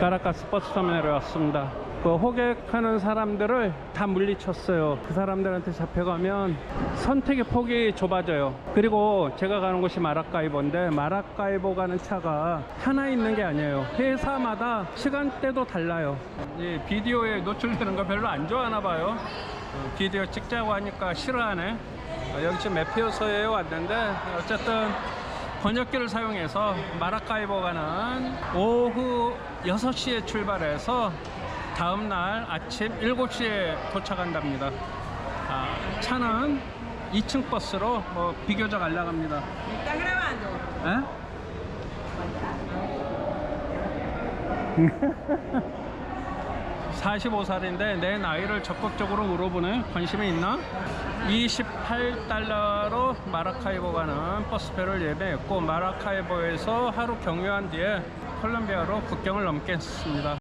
카라카스 버스터미널에 왔습니다. 그 호객하는 사람들을 다 물리쳤어요. 그 사람들한테 잡혀가면 선택의 폭이 좁아져요. 그리고 제가 가는 곳이 마라카이보인데 마라카이보 가는 차가 하나 있는 게 아니에요. 회사마다 시간대도 달라요. 이 비디오에 노출되는 거 별로 안 좋아하나 봐요. 어, 비디오 찍자고 하니까 싫어하네. 어, 여기 지금 메피오서에 왔는데 어쨌든 번역기를 사용해서 마라카이보 가는 오후 6시에 출발해서 다음날 아침 7시에 도착한답니다. 아, 차는 2층 버스로 뭐 비교적 안락합니다. 에? (45살인데) 내 나이를 적극적으로 물어보네 관심이 있나? (28달러로) 마라카이보 가는 버스표를 예매했고 마라카이보에서 하루 경유한 뒤에 콜롬비아로 국경을 넘겠습니다